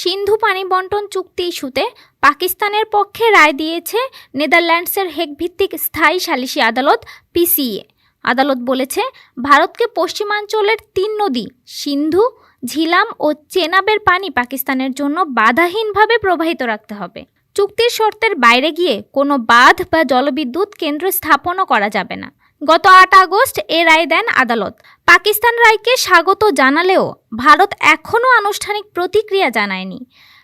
সিন্ধু পানি বন্টন চুক্তি ইস্যুতে পাকিস্তানের পক্ষে রায় দিয়েছে নেদারল্যান্ডসের হেকভিত্তিক স্থায়ী সালিসি আদালত, পিসিএ। আদালত বলেছে, ভারতকে পশ্চিমাঞ্চলের তিন নদী, সিন্ধু, ঝিলাম ও চেনাবের পানি পাকিস্তানের জন্য বাধাহীনভাবে প্রবাহিত রাখতে হবে। চুক্তির শর্তের বাইরে গিয়ে কোনো বাঁধ বা জলবিদ্যুৎ কেন্দ্র স্থাপনও করা যাবে না। গত আট আগস্ট এ রায় দেন আদালত। পাকিস্তান রায়কে স্বাগত জানালেও ভারত এখনও আনুষ্ঠানিক প্রতিক্রিয়া জানায়নি।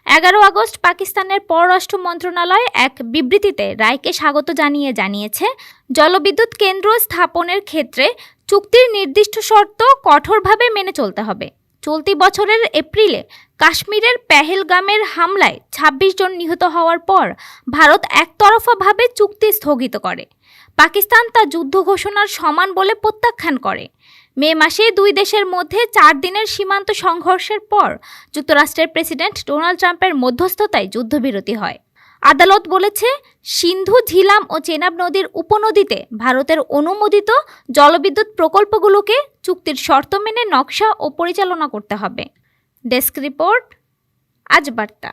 এগারো আগস্ট পাকিস্তানের পররাষ্ট্র মন্ত্রণালয় এক বিবৃতিতে রায়কে স্বাগত জানিয়ে জানিয়েছে, জলবিদ্যুৎ কেন্দ্র স্থাপনের ক্ষেত্রে চুক্তির নির্দিষ্ট শর্ত কঠোরভাবে মেনে চলতে হবে। চলতি বছরের এপ্রিলে কাশ্মীরের পেহেলগামের হামলায় ২৬ জন নিহত হওয়ার পর ভারত একতরফাভাবে চুক্তি স্থগিত করে। পাকিস্তান তা যুদ্ধ ঘোষণার সমান বলে প্রত্যাখ্যান করে। মে মাসে দুই দেশের মধ্যে চার দিনের সীমান্ত সংঘর্ষের পর যুক্তরাষ্ট্রের প্রেসিডেন্ট ডোনাল্ড ট্রাম্পের মধ্যস্থতায় যুদ্ধবিরতি হয়। আদালত বলেছে, সিন্ধু, ঝিলাম ও চেনাব নদীর উপনদীতে ভারতের অনুমোদিত জলবিদ্যুৎ প্রকল্পগুলোকে চুক্তির শর্ত মেনে নকশা ও পরিচালনা করতে হবে। ডেস্ক রিপোর্ট, আজ বার্তা।